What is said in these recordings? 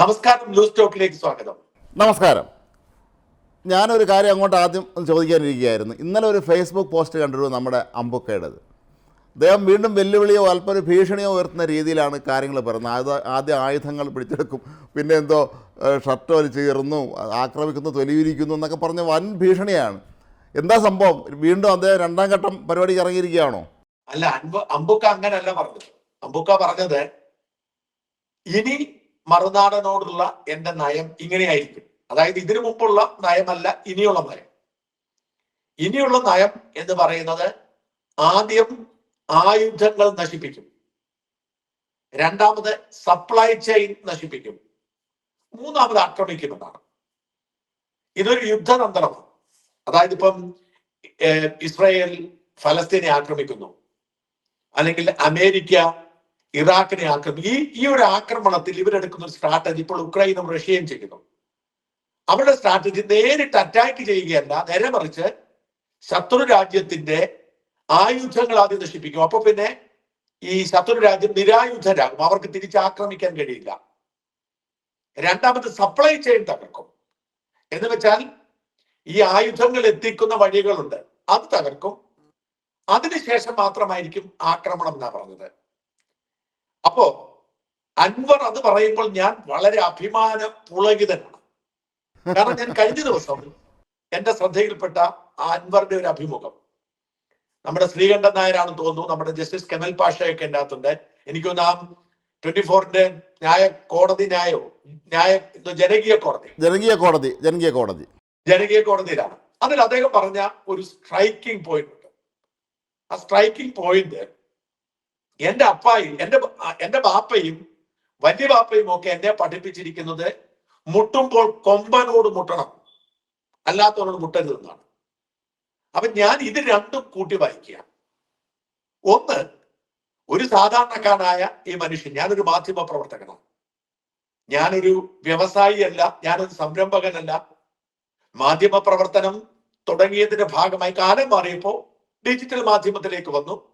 നമസ്കാരം ന്യൂസ് ടോക്കിലേക്ക് സ്വാഗതം. നമസ്കാരം. ഞാനൊരു കാര്യം അങ്ങോട്ട് ആദ്യം ഒന്ന് ചോദിക്കാനിരിക്കുകയായിരുന്നു. ഇന്നലെ ഒരു ഫേസ്ബുക്ക് പോസ്റ്റ് കണ്ടിരുന്നു നമ്മുടെ അമ്പുക്കയുടേത് അദ്ദേഹം വീണ്ടും വെല്ലുവിളിയോ അല്പം ഒരു ഭീഷണിയോ ഉയർത്തുന്ന രീതിയിലാണ് കാര്യങ്ങൾ പറയുന്നത്. ആദ്യ ആദ്യം ആയുധങ്ങൾ പിടിച്ചെടുക്കും. പിന്നെ എന്തോ ഷർട്ട് വലിച്ച് കീറുന്നു ആക്രമിക്കുന്നു തൊലിയിരിക്കുന്നു എന്നൊക്കെ പറഞ്ഞ വൻ ഭീഷണിയാണ്. എന്താ സംഭവം? വീണ്ടും അദ്ദേഹം രണ്ടാം ഘട്ടം പരിപാടിക്ക് ഇറങ്ങിയിരിക്കുകയാണോ? അല്ല അമ്പുക്ക അങ്ങനല്ല പറഞ്ഞത്. അമ്പുക്ക പറഞ്ഞത് ഇനി മറുനാടനോടുള്ള എന്റെ നയം ഇങ്ങനെയായിരിക്കും. അതായത് ഇതിനു മുമ്പുള്ള നയമല്ല ഇനിയുള്ള നയം. ഇനിയുള്ള നയം എന്ന് പറയുന്നത് ആദ്യം ആയുധങ്ങൾ നശിപ്പിക്കും. രണ്ടാമത് സപ്ലൈ ചെയിൻ നശിപ്പിക്കും. മൂന്നാമത് ആക്രമിക്കുമെന്നാണ് ഇതൊരു യുദ്ധതന്ത്രമാണ്. അതായത് ഇപ്പം ഇസ്രയേൽ ഫലസ്തീനെ ആക്രമിക്കുന്നു. അല്ലെങ്കിൽ അമേരിക്ക ഇറാഖിനെ ആക്രമിക്കും ഈ ഈ ഒരു ആക്രമണത്തിൽ ഇവരെടുക്കുന്ന ഒരു സ്ട്രാറ്റജി ഇപ്പോൾ ഉക്രൈനും റഷ്യയും ചെയ്യുന്നു. അവരുടെ സ്ട്രാറ്റജി നേരിട്ട് അറ്റാക്ക് ചെയ്യുകയല്ല നേരെ മറിച്ച് ശത്രു രാജ്യത്തിന്റെ ആയുധങ്ങൾ ആദ്യം നശിപ്പിക്കും. അപ്പൊ പിന്നെ ഈ ശത്രു രാജ്യം നിരായുധരാകും. അവർക്ക് തിരിച്ച് ആക്രമിക്കാൻ കഴിയില്ല. രണ്ടാമത് സപ്ലൈ ചെയിൻ തകർക്കും. എന്ന് വെച്ചാൽ ഈ ആയുധങ്ങൾ എത്തിക്കുന്ന വഴികളുണ്ട്. അത് തകർക്കും. അതിനുശേഷം മാത്രമായിരിക്കും ആക്രമണം എന്നാ പറഞ്ഞത്. അപ്പോ അൻവർ അത് പറയുമ്പോൾ ഞാൻ വളരെ അഭിമാന പുളകിതനാണ് കാരണം ഞാൻ കഴിഞ്ഞ ദിവസം എന്റെ ശ്രദ്ധയിൽപ്പെട്ട ആ അൻവറിന്റെ ഒരു അഭിമുഖം. നമ്മുടെ ശ്രീകണ്ഠൻ നായരാണെന്ന് തോന്നുന്നു നമ്മുടെ ജസ്റ്റിസ് കെമൽ പാഷയൊക്കെ എന്റെ അകത്തുണ്ട്. എനിക്കൊന്ന് ആ ട്വന്റി ഫോറിന്റെ ന്യായ കോടതി ന്യായോ ന്യായ ജനകീയ കോടതി. ജനകീയ കോടതി ജനകീയ കോടതി. ജനകീയ കോടതിയിലാണ്. അതിൽ അദ്ദേഹം പറഞ്ഞ ഒരു സ്ട്രൈക്കിംഗ് പോയിന്റ് ഉണ്ട്. ആ സ്ട്രൈക്കിംഗ് പോയിന്റ് എന്റെ അപ്പായും എന്റെ എന്റെ ബാപ്പയും വലിയ ബാപ്പയും ഒക്കെ എന്നെ പഠിപ്പിച്ചിരിക്കുന്നത് മുട്ടുമ്പോൾ കൊമ്പനോട് മുട്ടണം. അല്ലാത്തവനോട് മുട്ടരുതെന്നാണ് അപ്പൊ ഞാൻ ഇത് രണ്ടും കൂട്ടി വായിക്കുക ഒന്ന് ഒരു സാധാരണക്കാരനായ ഈ മനുഷ്യൻ ഞാനൊരു മാധ്യമ പ്രവർത്തകനാണ്. ഞാനൊരു വ്യവസായിയല്ല ഞാനൊരു സംരംഭകനല്ല. മാധ്യമ പ്രവർത്തനം തുടങ്ങിയതിന്റെ ഭാഗമായി കാലം മാറിയപ്പോൾ ഡിജിറ്റൽ മാധ്യമത്തിലേക്ക് വന്നു.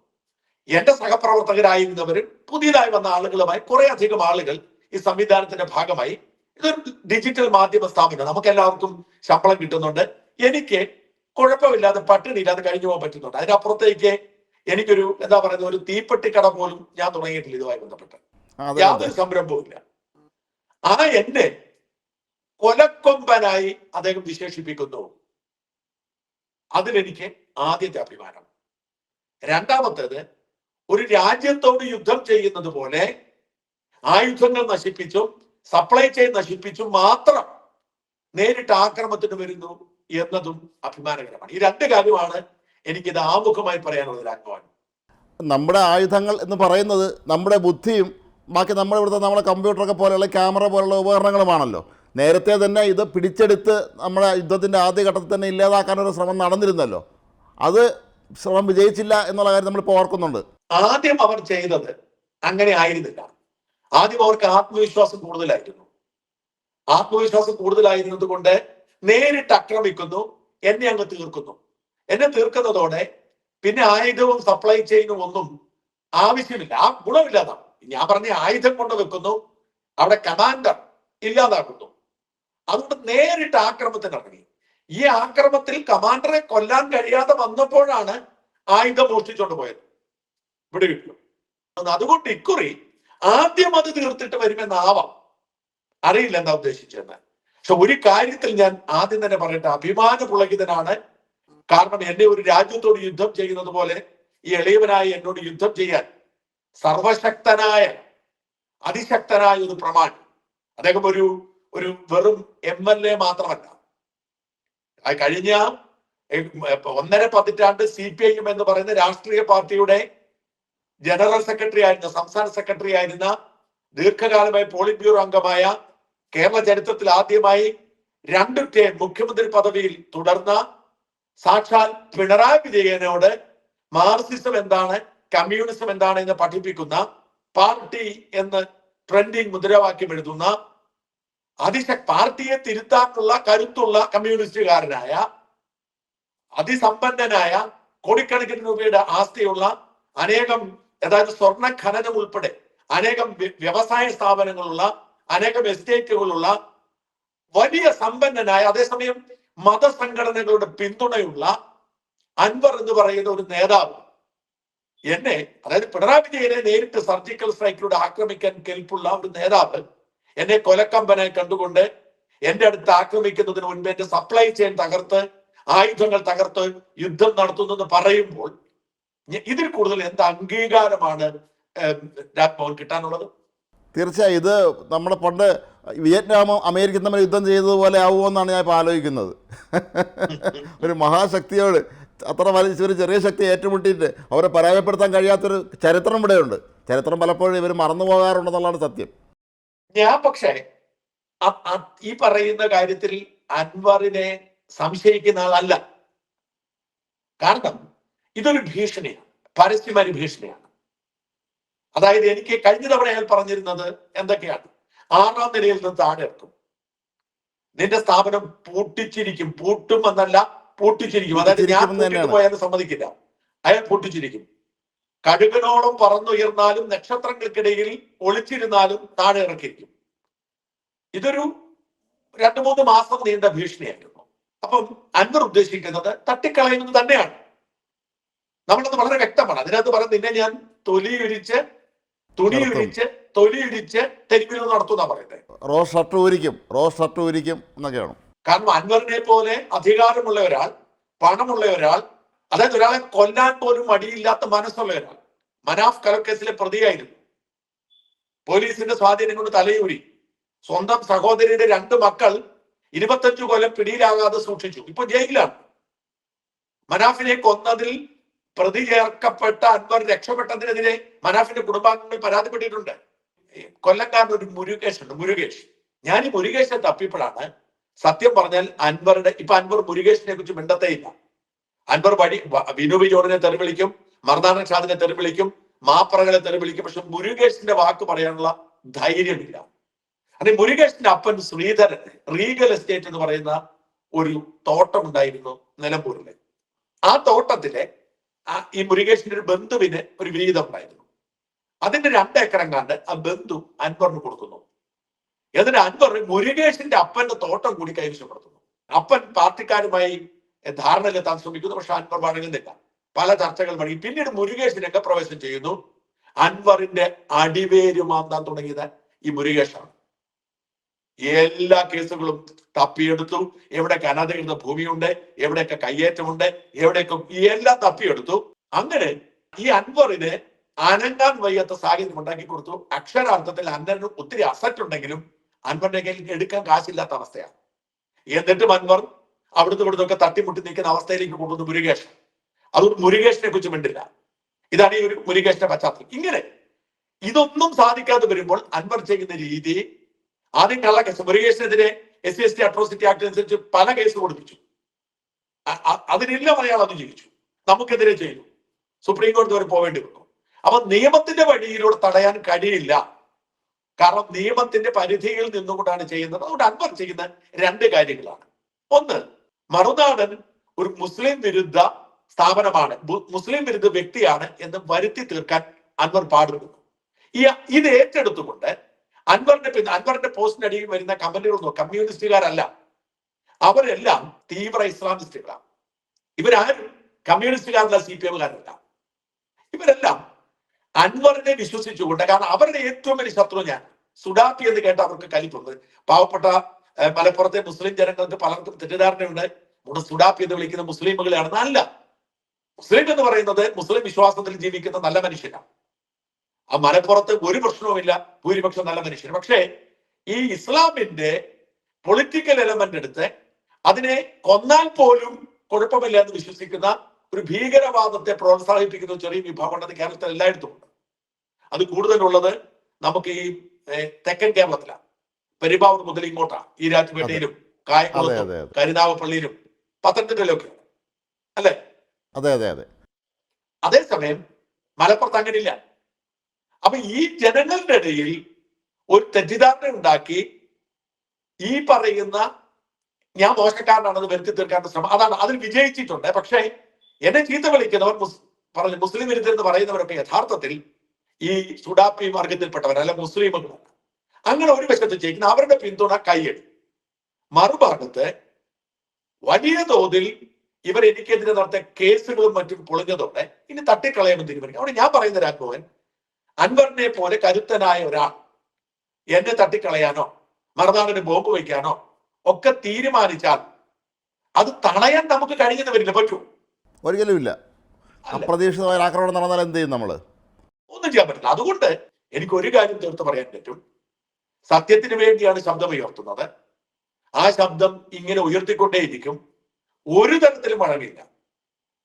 എന്റെ സഹപ്രവർത്തകരായിരുന്നവരും പുതിയതായി വന്ന ആളുകളുമായി കുറെ അധികം ആളുകൾ ഈ സംവിധാനത്തിന്റെ ഭാഗമായി ഇതൊരു ഡിജിറ്റൽ മാധ്യമ സ്ഥാപനം നമുക്ക് എല്ലാവർക്കും ശമ്പളം കിട്ടുന്നുണ്ട്. എനിക്ക് കുഴപ്പമില്ലാതെ പട്ടിണി പട്ടിണിയില്ലാതെ കഴിഞ്ഞു പോകാൻ പറ്റുന്നുണ്ട്. അതിനപ്പുറത്തേക്ക് എനിക്കൊരു എന്താ പറയുന്നത് ഒരു തീപ്പെട്ടി തീപ്പെട്ടിക്കട പോലും ഞാൻ തുടങ്ങിയിട്ടില്ല ഇതുമായി ബന്ധപ്പെട്ട്. യാതൊരു സംരംഭവും ഇല്ല. ആ എന്നെ കൊലക്കൊമ്പനായി അദ്ദേഹം വിശേഷിപ്പിക്കുന്നു. അതിലെനിക്ക് ആദ്യത്തെ അഭിമാനം. രണ്ടാമത്തേത് ഒരു രാജ്യത്തോട് യുദ്ധം ചെയ്യുന്നത് പോലെ ആയുധങ്ങൾ നശിപ്പിച്ചും സപ്ലൈ ചെയിൻ നശിപ്പിച്ചും മാത്രം നേരിട്ട് ആക്രമണത്തിന് വരുന്നു എന്നതും അഭിമാനകരമാണ്. ഈ രണ്ട് കാര്യമാണ് എനിക്കിത് ആമുഖമായി പറയാനുള്ളത് രാഘവൻ. നമ്മുടെ ആയുധങ്ങൾ എന്ന് പറയുന്നത് നമ്മുടെ ബുദ്ധിയും ബാക്കി നമ്മുടെ ഇവിടുത്തെ നമ്മുടെ കമ്പ്യൂട്ടറൊക്കെ പോലെയുള്ള ക്യാമറ പോലുള്ള ഉപകരണങ്ങളുമാണല്ലോ. നേരത്തെ തന്നെ ഇത് പിടിച്ചെടുത്ത് നമ്മുടെ യുദ്ധത്തിന്റെ ആദ്യഘട്ടത്തിൽ തന്നെ ഇല്ലാതാക്കാനൊരു ശ്രമം നടന്നിരുന്നല്ലോ. അത് ശ്രമം വിജയിച്ചില്ല എന്നുള്ള കാര്യം നമ്മളിപ്പോൾ ഓർക്കുന്നുണ്ട്. ആദ്യം അവർ ചെയ്തത് അങ്ങനെ ആയിരുന്നില്ല. ആദ്യം അവർക്ക് ആത്മവിശ്വാസം കൂടുതലായിരുന്നു. ആത്മവിശ്വാസം കൂടുതലായിരുന്നത് കൊണ്ട് നേരിട്ട് ആക്രമിക്കുന്നു എന്നെ അങ്ങ് തീർക്കുന്നു. എന്നെ തീർക്കുന്നതോടെ പിന്നെ ആയുധവും സപ്ലൈ ചെയിനും ഒന്നും ആവശ്യമില്ല. ആ ഗുണമില്ലാതാണ് ഞാൻ പറഞ്ഞ ആയുധം കൊണ്ട് വെക്കുന്നു അവിടെ കമാൻഡർ ഇല്ലാതാക്കുന്നു അതുകൊണ്ട് നേരിട്ട് ആക്രമത്തിന് ഇറങ്ങി. ഈ ആക്രമത്തിൽ കമാൻഡറെ കൊല്ലാൻ കഴിയാതെ വന്നപ്പോഴാണ് ആയുധം മോഷ്ടിച്ചുകൊണ്ട് പോയത്. ഇവിടെ കിട്ടും. അതുകൊണ്ട് ഇക്കുറി ആദ്യം അത് തീർത്തിട്ട് വരുമെന്നാവാം. അറിയില്ല എന്താ ഉദ്ദേശിച്ചെന്ന്. പക്ഷെ ഒരു കാര്യത്തിൽ ഞാൻ ആദ്യം തന്നെ പറയട്ടെ അഭിമാന പുളകിതനാണ് കാരണം എന്നെ ഒരു രാജ്യത്തോട് യുദ്ധം ചെയ്യുന്നത് പോലെ ഈ എളിയവനായി എന്നോട് യുദ്ധം ചെയ്യാൻ സർവശക്തനായ അതിശക്തനായ ഒരു പ്രമാണി. അദ്ദേഹം ഒരു ഒരു വെറും എം എൽ എ മാത്രമല്ല. കഴിഞ്ഞ ഒന്നര പതിറ്റാണ്ട് സി പി ഐ എം എന്ന് പറയുന്ന രാഷ്ട്രീയ പാർട്ടിയുടെ ജനറൽ സെക്രട്ടറി ആയിരുന്ന സംസ്ഥാന സെക്രട്ടറി ആയിരുന്ന ദീർഘകാലമായി പോളിറ്റ് ബ്യൂറോ അംഗമായ കേരള ചരിത്രത്തിൽ ആദ്യമായി രണ്ട് ടേം മുഖ്യമന്ത്രി പദവിയിൽ തുടർന്ന സാക്ഷാൽ പിണറായി വിജയനോട് മാർസിസം എന്താണ് കമ്മ്യൂണിസം എന്താണ് എന്ന് പഠിപ്പിക്കുന്ന പാർട്ടി എന്ന് ട്രെൻഡിങ് മുദ്രാവാക്യം എഴുതുന്ന അതിശ പാർട്ടിയെ തിരുത്താനുള്ള കരുത്തുള്ള കമ്മ്യൂണിസ്റ്റുകാരനായ അതിസമ്പന്നനായ കോടിക്കണക്കിന് രൂപയുടെ ആസ്തിയുള്ള അനേകം അതായത് സ്വർണ ഖനനം ഉൾപ്പെടെ അനേകം വ്യവസായ സ്ഥാപനങ്ങളുള്ള അനേകം എസ്റ്റേറ്റുകളുള്ള വലിയ സമ്പന്നനായ അതേസമയം മതസംഘടനകളുടെ പിന്തുണയുള്ള അൻവർ എന്ന് പറയുന്ന ഒരു നേതാവ് എന്നെ അതായത് പിണറായി വിജയനെ നേരിട്ട് സർജിക്കൽ സ്ട്രൈക്കിലൂടെ ആക്രമിക്കാൻ കെൽപ്പുള്ള ഒരു നേതാവ് എന്നെ കൊലക്കമ്പനെ കണ്ടുകൊണ്ട് എന്റെ അടുത്ത് ആക്രമിക്കുന്നതിന് മുൻപ് എന്റെ സപ്ലൈ ചെയിൻ തകർത്ത് ആയുധങ്ങൾ തകർത്ത് യുദ്ധം നടത്തുന്നു എന്ന് പറയുമ്പോൾ ഇതിൽ കൂടുതൽ എന്ത് അംഗീകാരമാണ് രാജ്ഭവൻ കിട്ടാനുള്ളത്? തീർച്ചയായും ഇത് നമ്മുടെ പണ്ട് വിയറ്റ്നാമും അമേരിക്കയും തമ്മിൽ യുദ്ധം ചെയ്തതുപോലെ ആവുമെന്നാണ് ഞാൻ ഇപ്പോൾ ആലോചിക്കുന്നത്. ഒരു മഹാശക്തിയോട് അത്ര വലിയ ഒരു ചെറിയ ശക്തി ഏറ്റുമുട്ടിയിട്ട് അവരെ പരാജയപ്പെടുത്താൻ കഴിയാത്തൊരു ചരിത്രം ഇവിടെയുണ്ട്. ചരിത്രം പലപ്പോഴും ഇവർ മറന്നു പോകാറുണ്ടെന്നുള്ളതാണ് സത്യം. ഞാൻ പക്ഷേ ഈ പറയുന്ന കാര്യത്തിൽ അൻവറിനെ സംശയിക്കുന്ന ആളല്ല. കാരണം ഇതൊരു ഭീഷണിയാണ്. പരസ്യമായ ഭീഷണിയാണ്. അതായത് എനിക്ക് കഴിഞ്ഞ തവണ അയാൾ പറഞ്ഞിരുന്നത് എന്തൊക്കെയാണ്? ആറാം നിലയിൽ നിന്ന് താഴെ ഇറക്കും. നിന്റെ സ്ഥാപനം പൂട്ടിച്ചിരിക്കും. പൂട്ടും എന്നല്ല പൂട്ടിച്ചിരിക്കും. അതായത് ഞാൻ പൂട്ടിട്ട് പോയാൽ സമ്മതിക്കില്ല. അയാൾ പൂട്ടിച്ചിരിക്കും. കടുകനോളം പറന്നുയർന്നാലും നക്ഷത്രങ്ങൾക്കിടയിൽ ഒളിച്ചിരുന്നാലും താഴെ ഇറക്കിയിരിക്കും. ഇതൊരു രണ്ടു മൂന്ന് മാസം നീണ്ട ഭീഷണിയായിരുന്നു. അപ്പം അൻവർ ഉദ്ദേശിക്കുന്നത് തട്ടിക്കളയുന്നത് തന്നെയാണ്. നമ്മളത് വളരെ വ്യക്തമാണ്. അതിനകത്ത് പറഞ്ഞ നിന്നെ ഞാൻ തൊലിയുരിച്ച് തുണിയുരിച്ച് തൊലിയുരിച്ച് തെരുവിൽ നടത്തുന്ന പറയുന്നത്. ഷർട്ട് ഊരിക്കും ഷർട്ട് ഊരിക്കും എന്നൊക്കെയാണ് കാരണം അൻവറിനെ പോലെ അധികാരമുള്ള ഒരാൾ പണമുള്ള ഒരാൾ അതായത് ഒരാളെ കൊല്ലാൻ പോലും മടിയില്ലാത്ത മനസ്സുള്ള ഒരാൾ മനാഫ് കലക്കേസിലെ പ്രതിയായിരുന്നു. പോലീസിന്റെ സ്വാധീനം കൊണ്ട് തലയൂരി. സ്വന്തം സഹോദരിയുടെ രണ്ട് മക്കൾ ഇരുപത്തഞ്ചു കൊല്ലം പിടിയിലാകാതെ സൂക്ഷിച്ചു. ഇപ്പൊ ജയിലിലാണ്. മനാഫിനെ കൊന്നതിൽ പ്രതി ചേർക്കപ്പെട്ട അൻവർ രക്ഷപ്പെട്ടതിനെതിരെ മനാഫിന്റെ കുടുംബാംഗങ്ങൾ പരാതിപ്പെട്ടിട്ടുണ്ട്. കൊല്ലക്കാരൻ ഒരു മുരുകേഷ് ഉണ്ട്. മുരുകേഷ്. ഞാൻ ഈ മുരുകേഷിനെ തപ്പിയപ്പോഴാണ് സത്യം പറഞ്ഞാൽ അൻവറുടെ ഇപ്പൊ അൻവർ മുരുകേഷിനെ കുറിച്ച് മിണ്ടത്തേയില്ല. അൻവർ വഴി വ- വിനു വിജോണിനെ തെറി വിളിക്കും മർദാന ഷാദിനെ തെറി വിളിക്കും മാപ്പറകളെ തെറി വിളിക്കും. പക്ഷെ മുരുകേഷിന്റെ വാക്ക് പറയാനുള്ള ധൈര്യമില്ല. അതെ മുരുകേഷിന്റെ അപ്പൻ ശ്രീധരൻ റീഗൽ എസ്റ്റേറ്റ് എന്ന് പറയുന്ന ഒരു തോട്ടം ഉണ്ടായിരുന്നു നിലമ്പൂരിലെ. ആ തോട്ടത്തിലെ ഈ മുരുകേഷിന്റെ ഒരു ബന്ധുവിന് ഒരു വിഹിതം ഉണ്ടായിരുന്നു. അതിന്റെ രണ്ട് ഏക്കറങ്ങാണ്ട് ആ ബന്ധു അൻവറിന് കൊടുക്കുന്നു. എന്നിട്ട് അൻവർ മുരുകേഷിന്റെ അപ്പന്റെ തോട്ടം കൂടി കൈവശപ്പെടുത്തുന്നു അപ്പൻ പാർട്ടിക്കാരുമായി ധാരണയിലെത്താൻ ശ്രമിക്കുന്നു. പക്ഷെ അൻവർ വഴങ്ങുന്നില്ല. പല ചർച്ചകൾ വഴി പിന്നീട് മുരുകേഷ് പ്രവേശനം ചെയ്യുന്നു. അൻവറിന്റെ അടിവേര് മാന്താൻ തുടങ്ങിയത് ഈ മുരുകേഷാണ്. എല്ലാ കേസുകളും തപ്പിയെടുത്തു. എവിടെയൊക്കെ അനധികൃത ഭൂമിയുണ്ട് എവിടെയൊക്കെ കയ്യേറ്റമുണ്ട് എവിടെയൊക്കെ എല്ലാം തപ്പിയെടുത്തു. അങ്ങനെ ഈ അൻവറിന് അനങ്ങാൻ വയ്യാത്ത സാഹചര്യം ഉണ്ടാക്കി കൊടുത്തു. അക്ഷരാർത്ഥത്തിൽ അൻവറിന് ഒത്തിരി അസറ്റ് ഉണ്ടെങ്കിലും അൻവറിന്റെ കയ്യിൽ എടുക്കാൻ കാശില്ലാത്ത അവസ്ഥയാണ്. എന്നിട്ടും അൻവർ അവിടുന്ന് ഇവിടുന്ന് ഒക്കെ തട്ടിമുട്ടി നിൽക്കുന്ന അവസ്ഥയിലേക്ക് കൊണ്ടുവന്നു മുരുകേഷൻ അതുകൊണ്ട് മുരുകേഷിനെ കുറിച്ച് മിണ്ടില്ല. ഇതാണ് ഈ ഒരു മുരുകേഷിന്റെ പശ്ചാത്തലം. ഇങ്ങനെ ഇതൊന്നും സാധിക്കാതെ വരുമ്പോൾ അൻവർ ചെയ്യുന്ന രീതി ആദ്യം കള്ള case മുരുകേഷിനെതിരെ S C S T atrocity act അനുസരിച്ച് പല കേസ് കൊടുപ്പിച്ചു. അതിനെല്ലാം അയാൾ അത് ജീവിച്ചു നമുക്കെതിരെ ചെയ്തു സുപ്രീം കോടതി വരെ പോവേണ്ടി വന്നു. അപ്പൊ നിയമത്തിന്റെ വഴിയിലൂടെ തടയാൻ കഴിയില്ല. കാരണം നിയമത്തിന്റെ പരിധിയിൽ നിന്നുകൊണ്ടാണ് ചെയ്യുന്നത്. അതുകൊണ്ട് അൻവർ ചെയ്യുന്ന രണ്ട് കാര്യങ്ങളാണ്. ഒന്ന് മറുനാടൻ ഒരു മുസ്ലിം വിരുദ്ധ സ്ഥാപനമാണ്. മുസ്ലിം വിരുദ്ധ വ്യക്തിയാണ് എന്ന് വരുത്തി തീർക്കാൻ അൻവർ പാടുപെടുന്നു ഈ ഇത് ഏറ്റെടുത്തുകൊണ്ട് അൻവറിന്റെ പിന്നെ അൻവറിന്റെ പോസ്റ്റിന് അടിയിൽ വരുന്ന കമന്റുകളൊന്നും കമ്മ്യൂണിസ്റ്റുകാരല്ല. അവരെല്ലാം തീവ്ര ഇസ്ലാമിസ്റ്റുകളാണ് ഇവരാരും കമ്മ്യൂണിസ്റ്റുകാരല്ല സി പി എമ്മുകാരല്ല. ഇവരെല്ലാം അൻവറിനെ വിശ്വസിച്ചുകൊണ്ട് കാരണം അവരുടെ ഏറ്റവും വലിയ ശത്രു ഞാൻ. സുഡാപ്പി എന്ന് കേട്ട അവർക്ക് കലിപ്പുണ്ട് പാവപ്പെട്ട മലപ്പുറത്തെ മുസ്ലിം ജനങ്ങൾക്ക് പലർക്കും തെറ്റിദ്ധാരണയുണ്ട്. നമ്മുടെ സുഡാപ്പി എന്ന് വിളിക്കുന്ന മുസ്ലിമുകളെയാണ് അല്ല മുസ്ലിം എന്ന് പറയുന്നത് മുസ്ലിം വിശ്വാസത്തിൽ ജീവിക്കുന്ന നല്ല മനുഷ്യനാണ്. ആ മലപ്പുറത്ത് ഒരു പ്രശ്നവുമില്ല ഭൂരിപക്ഷം നല്ല മനുഷ്യർ പക്ഷേ ഈ ഇസ്ലാമിന്റെ പൊളിറ്റിക്കൽ എലമെന്റ് എടുത്ത് അതിനെ കൊന്നാൽ പോലും കുഴപ്പമില്ല എന്ന് വിശ്വസിക്കുന്ന ഒരു ഭീകരവാദത്തെ പ്രോത്സാഹിപ്പിക്കുന്ന ചെറിയ വിഭാഗം ഉണ്ടെന്ന് കേരളത്തിൽ എല്ലായിടത്തും ഉണ്ട്. അത് കൂടുതലുള്ളത് നമുക്ക് ഈ തെക്കൻ കേരളത്തിലാണ്. പെരുമ്പാവൂർ മുതൽ ഇങ്ങോട്ടാണ് ഈ രാജ്പേട്ടയിലും കായംകുളത്തും കരുനാഗപ്പള്ളിയിലും പത്തനംതിട്ടയിലൊക്കെ അല്ലേ? അതെ അതെ അതെ. അതേസമയം മലപ്പുറത്ത് അങ്ങനെയില്ല. അപ്പൊ ഈ ജനങ്ങളുടെ ഇടയിൽ ഒരു തെറ്റിദ്ധാരണ ഉണ്ടാക്കി ഈ പറയുന്ന ഞാൻ മോശക്കാരനാണെന്ന് വരുത്തി തീർക്കാനുള്ള ശ്രമം. അതാണ് അതിൽ വിജയിച്ചിട്ടുണ്ട്. പക്ഷേ എന്നെ ചീത്ത വിളിക്കുന്നവർ പറഞ്ഞു മുസ്ലിം വിരുദ്ധരെന്ന് പറയുന്നവരൊക്കെ യഥാർത്ഥത്തിൽ ഈ സുഡാപ്പി വർഗത്തിൽപ്പെട്ടവർ അല്ല മുസ്ലിമുകളാണ് അങ്ങനെ ഒരു വശത്ത് ചെയ്യിക്കുന്ന അവരുടെ പിന്തുണ കൈയടി മറുഭാഗത്ത് വലിയ തോതിൽ ഇവർ എനിക്കെതിരെ നടത്തിയ കേസുകളും മറ്റും പൊളിഞ്ഞതോടെ ഇനി തട്ടിക്കളയാമെന്ന് തീരുമാനിക്കും. അവിടെ ഞാൻ പറയുന്ന രാഘവൻ അൻവറിനെ പോലെ കരുത്തനായ ഒരാൾ എന്നെ തട്ടിക്കളയാനോ മറുനാടിന് ബോംബ് വയ്ക്കാനോ ഒക്കെ തീരുമാനിച്ചാൽ അത് തടയാൻ നമുക്ക് കഴിഞ്ഞെന്ന് വരില്ല പറ്റൂ ഒരിക്കലും ഇല്ല. അല്ല. അപ്രതീക്ഷിതമായ ആക്രമണം നടന്നാൽ എന്ത് ചെയ്യും നമ്മൾ ഒന്നും ചെയ്യാൻ പറ്റില്ല. അതുകൊണ്ട് എനിക്ക് ഒരു കാര്യം തീർത്ത് പറയാൻ പറ്റും. സത്യത്തിന് വേണ്ടിയാണ് ശബ്ദം ഉയർത്തുന്നത്. ആ ശബ്ദം ഇങ്ങനെ ഉയർത്തിക്കൊണ്ടേയിരിക്കും. ഒരു തരത്തിലും വഴങ്ങില്ല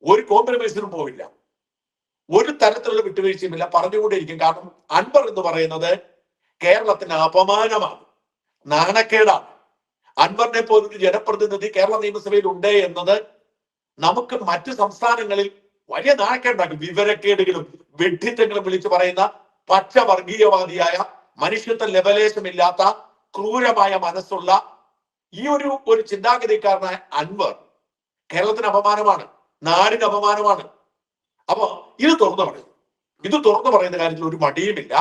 ഒരു കോംപ്രമൈസിനും പോവില്ല. ഒരു തരത്തിലുള്ള വിട്ടുവീഴ്ചയുമില്ല. പറഞ്ഞുകൊണ്ടിരിക്കും കാരണം അൻവർ എന്ന് പറയുന്നത് കേരളത്തിന് അപമാനമാണ്. നാണക്കേടാണ്. അൻവറിനെ പോലൊരു ജനപ്രതിനിധി കേരള നിയമസഭയിൽ ഉണ്ട് എന്നത് നമുക്ക് മറ്റു സംസ്ഥാനങ്ങളിൽ വലിയ നാണക്കേടുണ്ടാക്കും വിവരക്കേടുകളും വെഡ്ഢിത്തങ്ങളും വിളിച്ചു പറയുന്ന പച്ച വർഗീയവാദിയായ മനുഷ്യത്വ ലവലേശമില്ലാത്ത ക്രൂരമായ മനസ്സുള്ള ഈ ഒരു ഒരു ചിന്താഗതിക്കാരനായ അൻവർ കേരളത്തിന് അപമാനമാണ്. നാടിന് അപമാനമാണ്. അപ്പൊ ഇത് തുറന്നു പറയുന്നു. ഇത് തുറന്നു പറയുന്ന കാര്യത്തിൽ ഒരു മടിയുമില്ല.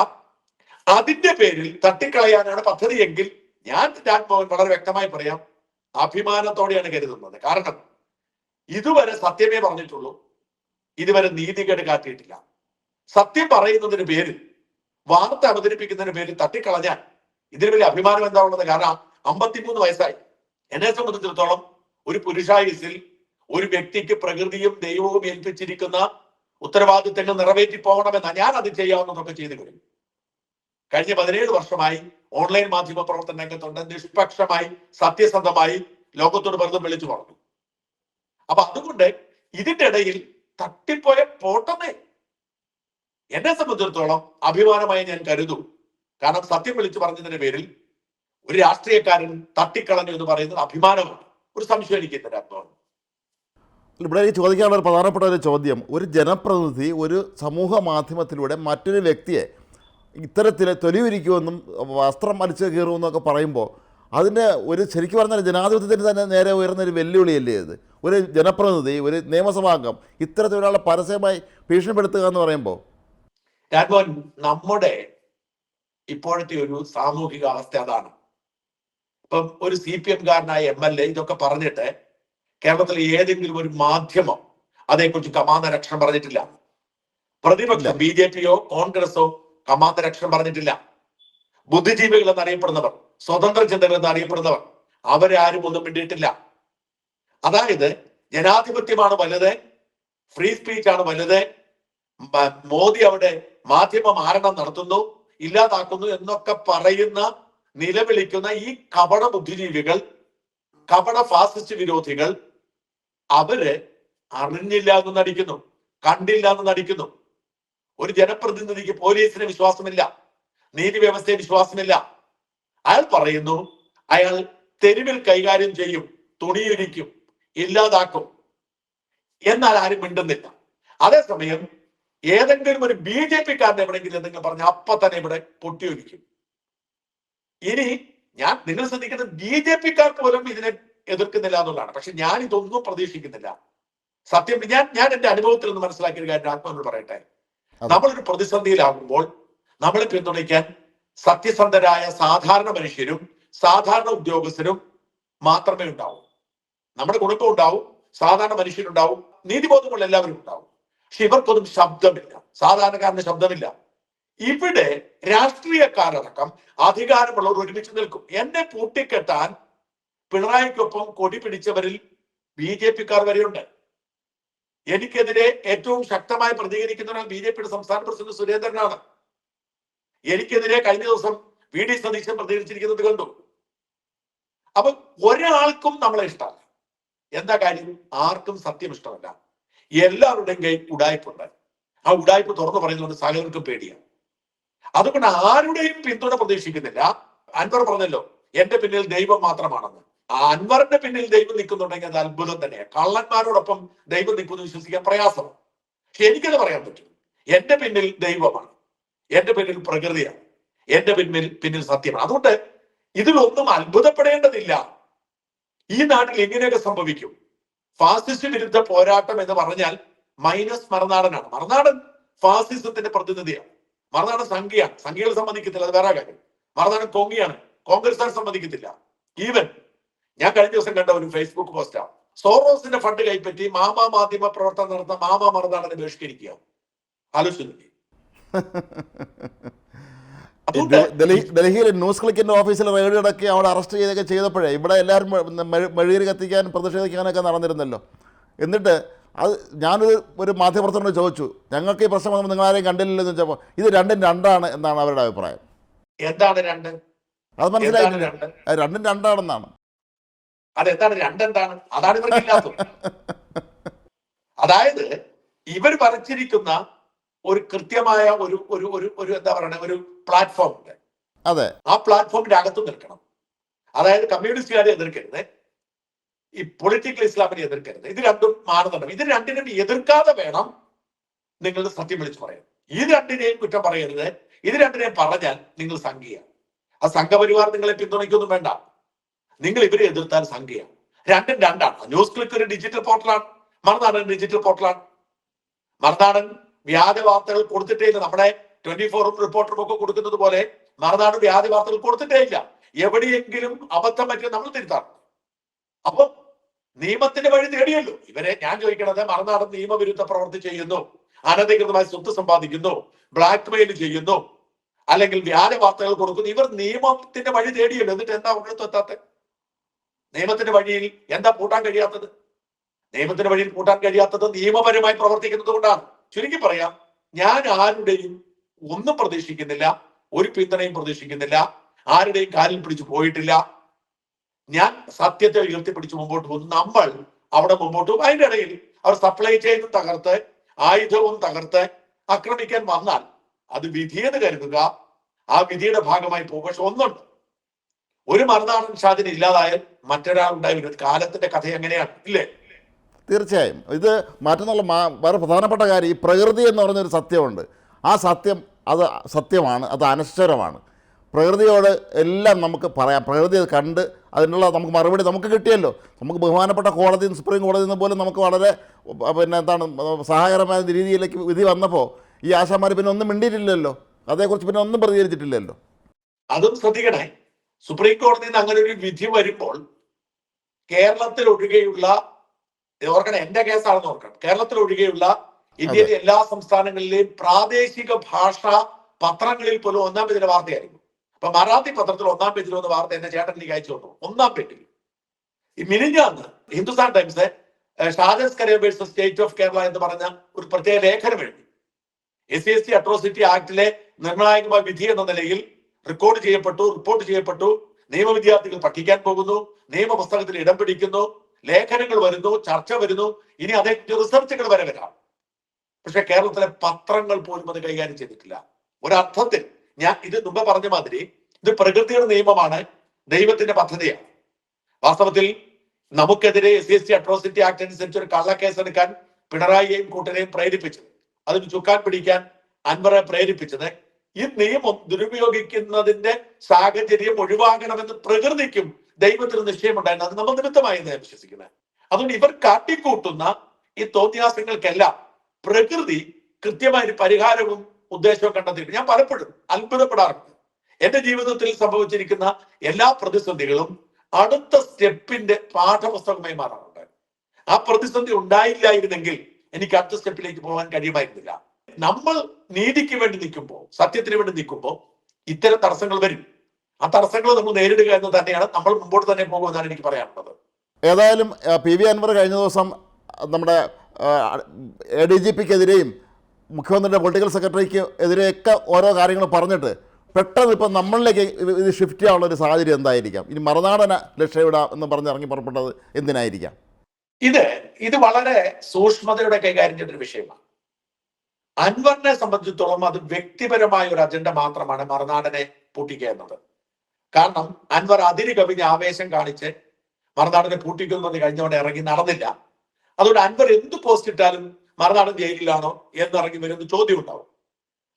അതിന്റെ പേരിൽ തട്ടിക്കളയാനാണ് പദ്ധതി എങ്കിൽ ഞാൻ രാജ്മോഹൻ വളരെ വ്യക്തമായി പറയാം അഭിമാനത്തോടെയാണ് കരുതുന്നത്. കാരണം ഇതുവരെ സത്യമേ പറഞ്ഞിട്ടുള്ളൂ. ഇതുവരെ നീതികേട് കാട്ടിയിട്ടില്ല. സത്യം പറയുന്നതിന് പേരിൽ വാർത്ത അവതരിപ്പിക്കുന്നതിന് പേരിൽ തട്ടിക്കളഞ്ഞാൽ ഇതിന് വലിയ അഭിമാനം എന്താ ഉള്ളത് കാരണം അമ്പത്തിമൂന്ന് വയസ്സായി. എന്നെ സംബന്ധിച്ചിടത്തോളം ഒരു പുരുഷായുസിൽ ഒരു വ്യക്തിക്ക് പ്രകൃതിയും ദൈവവും ഏൽപ്പിച്ചിരിക്കുന്ന ഉത്തരവാദിത്തങ്ങൾ നിറവേറ്റി പോകണമെന്ന ഞാൻ അത് ചെയ്യാവുന്നതൊക്കെ ചെയ്തു കഴിഞ്ഞു. കഴിഞ്ഞ പതിനേഴ് വർഷമായി ഓൺലൈൻ മാധ്യമ പ്രവർത്തന രംഗത്തുണ്ട്. നിഷ്പക്ഷമായി സത്യസന്ധമായി ലോകത്തോട് വെറുതെ വിളിച്ചു പറഞ്ഞു അപ്പൊ അതുകൊണ്ട് ഇതിന്റെ ഇടയിൽ തട്ടിപ്പോയ പോട്ടെന്നേ. എന്നെ സംബന്ധിച്ചിടത്തോളം അഭിമാനമായി ഞാൻ കരുതും. കാരണം സത്യം വിളിച്ചു പറഞ്ഞതിന്റെ പേരിൽ ഒരു രാഷ്ട്രീയക്കാരൻ തട്ടിക്കളഞ്ഞു എന്ന് പറയുന്നത് അഭിമാനമാണ്. ഒരു സംശയം എനിക്ക് ഇല്ല രാഘവൻ ഇവിടെ എനിക്ക് ചോദിക്കാനുള്ള പ്രധാനപ്പെട്ട ഒരു ചോദ്യം. ഒരു ജനപ്രതിനിധി ഒരു സമൂഹ മാധ്യമത്തിലൂടെ മറ്റൊരു വ്യക്തിയെ ഇത്തരത്തിൽ തൊലിവിരിക്കുമെന്നും വസ്ത്രം വലിച്ചു കീറുമെന്നൊക്കെ പറയുമ്പോൾ അതിന്റെ ഒരു ശരിക്കും പറഞ്ഞാൽ ജനാധിപത്യത്തിന് തന്നെ നേരെ ഉയർന്ന ഒരു വെല്ലുവിളിയല്ലേ ഇത്? ഒരു ജനപ്രതിനിധി ഒരു നിയമസഭാംഗം ഇത്തരത്തിലൊരാളെ പരസ്യമായി ഭീഷണിപ്പെടുത്തുക എന്ന് പറയുമ്പോൾ? നമ്മുടെ ഇപ്പോഴത്തെ ഒരു സാമൂഹിക അവസ്ഥ അതാണ്. ഇപ്പം ഒരു സി പി എംകാരനായ എം എൽ എ ഇതൊക്കെ പറഞ്ഞിട്ട് കേരളത്തിലെ ഏതെങ്കിലും ഒരു മാധ്യമം അതേക്കുറിച്ച് കമാന്ന രക്ഷണം പറഞ്ഞിട്ടില്ല പ്രതിപക്ഷം ബി ജെ പിയോ കോൺഗ്രസോ കമാന്ന രക്ഷണം പറഞ്ഞിട്ടില്ല. ബുദ്ധിജീവികൾ എന്നറിയപ്പെടുന്നവർ സ്വതന്ത്ര ചിന്തകൾ എന്നറിയപ്പെടുന്നവർ അവരാരും ഒന്നും മിണ്ടിയിട്ടില്ല. അതായത് ജനാധിപത്യമാണ് വലുത് ഫ്രീ സ്പീച്ച് ആണ് വലുത് മോദി അവിടെ മാധ്യമ മാരണം നടത്തുന്നു ഇല്ലാതാക്കുന്നു എന്നൊക്കെ പറയുന്ന നിലവിളിക്കുന്ന ഈ കപട ബുദ്ധിജീവികൾ കപട ഫാസിസ്റ്റ് വിരോധികൾ അവർ അറിഞ്ഞില്ല എന്ന് നടിക്കുന്നു കണ്ടില്ല എന്ന് നടിക്കുന്നു. ഒരു ജനപ്രതിനിധിക്ക് പോലീസിന് വിശ്വാസമില്ല നീതി വ്യവസ്ഥയെ വിശ്വാസമില്ല. അയാൾ പറയുന്നു അയാൾ തെരുവിൽ കൈകാര്യം ചെയ്യും തുണിയിരിക്കും ഇല്ലാതാക്കും. എന്നാൽ ആരും മിണ്ടുന്നില്ല. അതേസമയം ഏതെങ്കിലും ഒരു ബി ജെ പിക്കാരനെ എവിടെയെങ്കിലും എന്തെങ്കിലും പറഞ്ഞ അപ്പൊ തന്നെ ഇവിടെ പൊട്ടിയൊലിക്കും. ഇനി ഞാൻ നിങ്ങൾ ശ്രദ്ധിക്കുന്നത് ബി ജെ പിക്കാർ പോലും ഇതിനെ എതിർക്കുന്നില്ല എന്നുള്ളതാണ്. പക്ഷെ ഞാൻ ഇതൊന്നും പ്രതീക്ഷിക്കുന്നില്ല. സത്യം ഞാൻ ഞാൻ എന്റെ അനുഭവത്തിൽ നിന്ന് മനസ്സിലാക്കിയ ഒരു കാര്യം ആത്മാവിനോട് പറയട്ടെ. നമ്മളൊരു പ്രതിസന്ധിയിലാകുമ്പോൾ നമ്മളെ പിന്തുണയ്ക്കാൻ സത്യസന്ധരായ സാധാരണ മനുഷ്യരും സാധാരണ ഉദ്യോഗസ്ഥരും മാത്രമേ ഉണ്ടാവൂ. നമ്മുടെ കുടുംബം ഉണ്ടാവും സാധാരണ മനുഷ്യരുണ്ടാവും നീതിബോധമുള്ള എല്ലാവരും ഉണ്ടാവും. പക്ഷെ ഇവർക്കൊന്നും ശബ്ദമില്ല. സാധാരണക്കാരന് ശബ്ദമില്ല. ഇവിടെ രാഷ്ട്രീയക്കാരടക്കം അധികാരമുള്ളവർ ഒരുമിച്ച് നിൽക്കും. എന്നെ പൂട്ടിക്കെട്ടാൻ പിണറായിക്കൊപ്പം കൊടി പിടിച്ചവരിൽ ബി ജെ പിക്കാർ വരെയുണ്ട്. എനിക്കെതിരെ ഏറ്റവും ശക്തമായി പ്രതികരിക്കുന്ന ബി ജെ പിയുടെ സംസ്ഥാന പ്രസിഡന്റ് സുരേന്ദ്രനാണ്. എനിക്കെതിരെ കഴിഞ്ഞ ദിവസം വി ഡി സതീശൻ പ്രതികരിച്ചിരിക്കുന്നത് കണ്ടു. അപ്പൊ ഒരാൾക്കും നമ്മളെ ഇഷ്ടമല്ല. എന്താ കാര്യം? ആർക്കും സത്യം ഇഷ്ടമല്ല. എല്ലാവരുടെയും കൈ ഉടായ്പുണ്ട്. ആ ഉടായ്പ തുറന്നു പറയുന്നതുകൊണ്ട് സകലർക്കും പേടിയാണ്. അതുകൊണ്ട് ആരുടെയും പിന്തുണ പ്രതീക്ഷിക്കുന്നില്ല. അൻവർ പറഞ്ഞല്ലോ എന്റെ പിന്നിൽ ദൈവം മാത്രമാണെന്ന്. അൻവറിന്റെ പിന്നിൽ ദൈവം നിൽക്കുന്നുണ്ടെങ്കിൽ അത് അത്ഭുതം തന്നെയാണ്. കള്ളന്മാരോടൊപ്പം ദൈവം നിൽക്കുമെന്ന് വിശ്വസിക്കാൻ പ്രയാസം. പക്ഷെ എനിക്കത് പറയാൻ പറ്റും. എന്റെ പിന്നിൽ ദൈവമാണ്. എന്റെ പിന്നിൽ പ്രകൃതിയാണ്. എന്റെ പിന്നിൽ പിന്നിൽ സത്യമാണ്. അതുകൊണ്ട് ഇതിലൊന്നും അത്ഭുതപ്പെടേണ്ടതില്ല. ഈ നാട്ടിൽ എങ്ങനെയൊക്കെ സംഭവിക്കും. ഫാസിസ്റ്റ് വിരുദ്ധ പോരാട്ടം എന്ന് പറഞ്ഞാൽ മൈനസ് മറുനാടനാണ്. മറുനാടൻ ഫാസിസത്തിന്റെ പ്രതിനിധിയാണ്. മറുനാടൻ സംഖ്യയാണ് സംഖ്യകൾ സംബന്ധിക്കത്തില്ല അത് വേറെ കാര്യം. മറുനാടൻ കോങ്ങിയാണ് കോൺഗ്രസ്സുകാർ സമ്മതിക്കത്തില്ല ഈവൻ ഞാൻ കഴിഞ്ഞ ദിവസം കണ്ട ഒരു ഫേസ്ബുക്ക് പോസ്റ്റാ സോറോസിന്റെ ഫണ്ട് കൈപ്പറ്റി മാമ മാധ്യമ പ്രവർത്തനം നടത്തുന്ന മാമ മറുനാടനെ ബഹിഷ്കരിക്കുക. ആലോചിച്ചില്ലേ ഡൽഹിയിൽ ന്യൂസ് ക്ലിക്കിന്റെ ഓഫീസിൽ റെയ്ഡ് അടക്കി അവിടെ അറസ്റ്റ് ചെയ്തൊക്കെ ചെയ്തപ്പോഴേ ഇവിടെ എല്ലാവരും മെ- മെ- മെഴുകുതിരി കത്തിക്കാൻ പ്രതിഷേധിക്കാനൊക്കെ നടന്നിരുന്നല്ലോ. എന്നിട്ട് അത് ഞാനൊരു ഒരു മാധ്യമപ്രവർത്തനോട് ചോദിച്ചു ഞങ്ങൾക്ക് ഈ പ്രശ്നം വന്നപ്പോൾ നിങ്ങൾ ആരെയും കണ്ടില്ലല്ലോ എന്ന് വെച്ചപ്പോൾ ഇത് രണ്ടും രണ്ടാണ് എന്നാണ് അവരുടെ അഭിപ്രായം. എന്താണ് രണ്ട്? അത് മനസ്സിലായി മനസ്സിലായിട്ടില്ല രണ്ടും രണ്ടാണെന്നാണ്. അതെന്താണ് രണ്ടെന്താണ്? അതാണ് ഇവർക്ക് ഇല്ലാത്തത്. അതായത് ഇവർ വരച്ചിരിക്കുന്ന ഒരു കൃത്യമായ ഒരു ഒരു ഒരു ഒരു എന്താ പറയുക ഒരു പ്ലാറ്റ്ഫോം ഉണ്ട്. അതെ. ആ പ്ലാറ്റ്ഫോമിന്റെ അകത്ത് നിൽക്കണം. അതായത് കമ്മ്യൂണിസ്റ്റുകാരെ എതിർക്കരുത്. ഈ പൊളിറ്റിക്കൽ ഇസ്ലാമിനെ എതിർക്കരുത്. ഇത് രണ്ടും മാനദണ്ഡം ഇത് രണ്ടിനും എതിർക്കാതെ വേണം നിങ്ങൾ സത്യം വിളിച്ചു പറയാം ഇത് രണ്ടിനെയും കുറ്റം പറയരുത്. ഇത് രണ്ടിനെയും പറഞ്ഞാൽ നിങ്ങൾ സംഘിയാണ്. ആ സംഘപരിവാർ നിങ്ങളെ പിന്തുണയ്ക്കൊന്നും വേണ്ട. നിങ്ങൾ ഇവരെ എതിർത്താൽ സംഖ്യയാണ്. രണ്ടും രണ്ടാണ്. ന്യൂസ് ക്ലിക്ക് ഒരു ഡിജിറ്റൽ പോർട്ടലാണ് മറുനാടൻ ഡിജിറ്റൽ പോർട്ടലാണ് മറുനാടൻ വ്യാജ വാർത്തകൾ കൊടുത്തിട്ടേ ഇല്ല. നമ്മുടെ ട്വന്റി ഫോറും റിപ്പോർട്ടറും ഒക്കെ കൊടുക്കുന്നത് പോലെ മറുനാട് വ്യാജ വാർത്തകൾ കൊടുത്തിട്ടേ ഇല്ല. എവിടെയെങ്കിലും അബദ്ധം പറ്റിയ നമ്മൾ തിരുത്താറുണ്ട് അപ്പൊ നിയമത്തിന്റെ വഴി തേടിയല്ലോ. ഇവരെ ഞാൻ ചോദിക്കണത് മറുനാടൻ നിയമവിരുദ്ധ പ്രവൃത്തി ചെയ്യുന്നു. അനധികൃതമായി സ്വത്ത് സമ്പാദിക്കുന്നു. ബ്ലാക്ക് മെയിൽ ചെയ്യുന്നു. അല്ലെങ്കിൽ വ്യാജ വാർത്തകൾ കൊടുക്കുന്നു. ഇവർ നിയമത്തിന്റെ വഴി തേടിയല്ലോ. എന്നിട്ട് എന്താ ഒരിടത്തും നിയമത്തിന്റെ വഴിയിൽ എന്താ പൂട്ടാൻ കഴിയാത്തത്? നിയമത്തിന്റെ വഴിയിൽ പൂട്ടാൻ കഴിയാത്തത് നിയമപരമായി പ്രവർത്തിക്കുന്നത് കൊണ്ടാണ്. ചുരുക്കി പറയാം ഞാൻ ആരുടെയും ഒന്നും പ്രതീക്ഷിക്കുന്നില്ല ഒരു പിന്തുണയും പ്രതീക്ഷിക്കുന്നില്ല ആരുടെയും കാലിൽ പിടിച്ചു പോയിട്ടില്ല. ഞാൻ സത്യത്തെ ഉയർത്തിപ്പിടിച്ച് മുമ്പോട്ട് പോകുന്നു. നമ്മൾ അവിടെ മുമ്പോട്ട് പോകും അതിന്റെ ഇടയിൽ അവർ സപ്ലൈ ചെയ്ത് തകർത്ത് ആയുധവും തകർത്ത് ആക്രമിക്കാൻ വന്നാൽ അത് വിധിയെന്ന് കരുതുക. ആ വിധിയുടെ ഭാഗമായി പോകും. പക്ഷെ ഒന്നുണ്ട്. ഒരു മറുനാടൻ ഷാജിന് ഇല്ലാതായാൽ മറ്റൊരാളുണ്ടായി വരും കാലത്തിന്റെ കഥ എങ്ങനെയാണ്? ഇല്ലേ? തീർച്ചയായും. ഇത് മറ്റന്നുള്ള മാ വേറെ പ്രധാനപ്പെട്ട കാര്യം ഈ പ്രകൃതി എന്ന് പറഞ്ഞൊരു സത്യമുണ്ട്. ആ സത്യം അത് സത്യമാണ് അത് അനശ്വരമാണ്. പ്രകൃതിയോട് എല്ലാം നമുക്ക് പറയാം. പ്രകൃതി അത് കണ്ട് അതിനുള്ള നമുക്ക് മറുപടി നമുക്ക് കിട്ടിയല്ലോ. നമുക്ക് ബഹുമാനപ്പെട്ട കോടതി സുപ്രീം കോടതി നിന്ന് പോലും നമുക്ക് വളരെ പിന്നെ എന്താണ് സഹായകരമായ രീതിയിലേക്ക് വിധി വന്നപ്പോൾ ഈ ആശാമാർ പിന്നെ ഒന്നും മിണ്ടിയിട്ടില്ലല്ലോ. അതേക്കുറിച്ച് പിന്നെ ഒന്നും പ്രതികരിച്ചിട്ടില്ലല്ലോ. അതും ശ്രദ്ധിക്കണേ. സുപ്രീം കോടതിയിൽ നിന്ന് അങ്ങനെ ഒരു വിധി വരുമ്പോൾ കേരളത്തിൽ ഒഴികെയുള്ള ഓർക്കണം എന്റെ കേസാണെന്ന് ഓർക്കണം. കേരളത്തിൽ ഒഴികെയുള്ള ഇന്ത്യയിലെ എല്ലാ സംസ്ഥാനങ്ങളിലെയും പ്രാദേശിക ഭാഷ പത്രങ്ങളിൽ പോലും ഒന്നാം പേജിലെ വാർത്തയായിരുന്നു അപ്പൊ മറാത്തി പത്രത്തിൽ ഒന്നാം പേജിൽ വന്ന വാർത്ത എന്നെ ചേട്ടൻ എനിക്ക് അയച്ചു തന്നു. ഒന്നാം പേജിൽ. ഈ മിനിഞ്ഞാന്ന് ഹിന്ദുസ്ഥാൻ ടൈംസ് ഷാജൻസ് കരേബേഴ്സ് സ്റ്റേറ്റ് ഓഫ് കേരള എന്ന് പറഞ്ഞ ഒരു പ്രത്യേക ലേഖനം എഴുതി. S C S T atrocity ആക്ടിലെ നിർണായകമായ വിധി എന്ന നിലയിൽ റെക്കോർഡ് ചെയ്യപ്പെട്ടു റിപ്പോർട്ട് ചെയ്യപ്പെട്ടു. നിയമവിദ്യാർത്ഥികൾ പഠിക്കാൻ പോകുന്നു നിയമപുസ്തകത്തിൽ ഇടം പിടിക്കുന്നു ലേഖനങ്ങൾ വരുന്നു ചർച്ച വരുന്നു. ഇനി അതേ റിസർച്ചുകൾ വരെ വരാം. പക്ഷെ കേരളത്തിലെ പത്രങ്ങൾ പോലും അത് കൈകാര്യം ചെയ്തിട്ടില്ല. ഒരർത്ഥത്തിൽ ഞാൻ ഇത് മുമ്പ് പറഞ്ഞ മാതിരി ഇത് പ്രകൃതിയുടെ നിയമമാണ് ദൈവത്തിന്റെ പദ്ധതിയാണ്. വാസ്തവത്തിൽ നമുക്കെതിരെ എസ് എസ് അട്രോസിറ്റി ആക്ട് അനുസരിച്ച് ഒരു കള്ളക്കേസ് എടുക്കാൻ പിണറായിയെയും കൂട്ടരെയും പ്രേരിപ്പിച്ചത്. അതിന് ചുക്കാൻ പിടിക്കാൻ അൻവറെ പ്രേരിപ്പിച്ചത് ഈ നിയമം ദുരുപയോഗിക്കുന്നതിന്റെ സാഹചര്യം ഒഴിവാക്കണമെന്ന് പ്രകൃതിക്കും ദൈവത്തിന് നിശ്ചയമുണ്ടായിരുന്നു. അത് നമ്മൾ നിമിത്തമായി ഞാൻ വിശ്വസിക്കുന്നത്. അതുകൊണ്ട് ഇവർ കാട്ടിക്കൂട്ടുന്ന ഈ തോന്നിയാസങ്ങൾക്കെല്ലാം പ്രകൃതി കൃത്യമായ ഒരു പരിഹാരവും ഉദ്ദേശവും കണ്ടെത്തിയിട്ട് ഞാൻ പലപ്പോഴും അത്ഭുതപ്പെടാറുണ്ട്. എന്റെ ജീവിതത്തിൽ സംഭവിച്ചിരിക്കുന്ന എല്ലാ പ്രതിസന്ധികളും അടുത്ത സ്റ്റെപ്പിന്റെ പാഠപുസ്തകമായി മാറാറുണ്ട്. ആ പ്രതിസന്ധി ഉണ്ടായില്ലായിരുന്നെങ്കിൽ എനിക്ക് അടുത്ത സ്റ്റെപ്പിലേക്ക് പോകാൻ കഴിയുമായിരുന്നില്ല. നമ്മൾ നീതിക്ക് വേണ്ടി നിൽക്കുമ്പോൾ സത്യത്തിന് വേണ്ടി നിൽക്കുമ്പോൾ ഇത്തരം തടസ്സങ്ങൾ വരും. ആ തടസ്സങ്ങൾ നമ്മൾ നേരിടുക എന്ന് തന്നെയാണ് നമ്മൾ മുമ്പോട്ട് തന്നെ പോകുമെന്നാണ് എനിക്ക് പറയാനുള്ളത്. ഏതായാലും പി വി അൻവർ കഴിഞ്ഞ ദിവസം നമ്മുടെ എ ഡി ജി പിക്കെതിരെയും മുഖ്യമന്ത്രിയുടെ പൊളിറ്റിക്കൽ സെക്രട്ടറിക്ക് എതിരെയൊക്കെ ഓരോ കാര്യങ്ങൾ പറഞ്ഞിട്ട് പെട്ടെന്ന് ഇപ്പം നമ്മളിലേക്ക് ഇത് ഇത് ഷിഫ്റ്റ് ചെയ്യാനുള്ള ഒരു സാഹചര്യം എന്തായിരിക്കാം? ഇനി മറുനാടന ലക്ഷ്യമിടാം എന്ന് പറഞ്ഞ് ഇറങ്ങി പുറപ്പെട്ടത് എന്തിനായിരിക്കാം? ഇത് ഇത് വളരെ സൂക്ഷ്മതയുടെ കൈകാര്യം ചെയ്തൊരു വിഷയമാണ്. അൻവറിനെ സംബന്ധിച്ചിടത്തോളം അത് വ്യക്തിപരമായ ഒരു അജണ്ട മാത്രമാണ് മറുനാടനെ പൂട്ടിക്കുക എന്നത് കാരണം അൻവർ അതിര് കവിഞ്ഞ് ആവേശം കാണിച്ച് മറുനാടനെ പൂട്ടിക്കുമെന്ന് കഴിഞ്ഞവണ്ടെ ഇറങ്ങി നടന്നില്ല. അതുകൊണ്ട് അൻവർ എന്ത് പോസ്റ്റ് ഇട്ടാലും മറുനാടൻ ജയിലിലാണോ എന്നിറങ്ങി വരുന്ന ചോദ്യം ഉണ്ടാവും.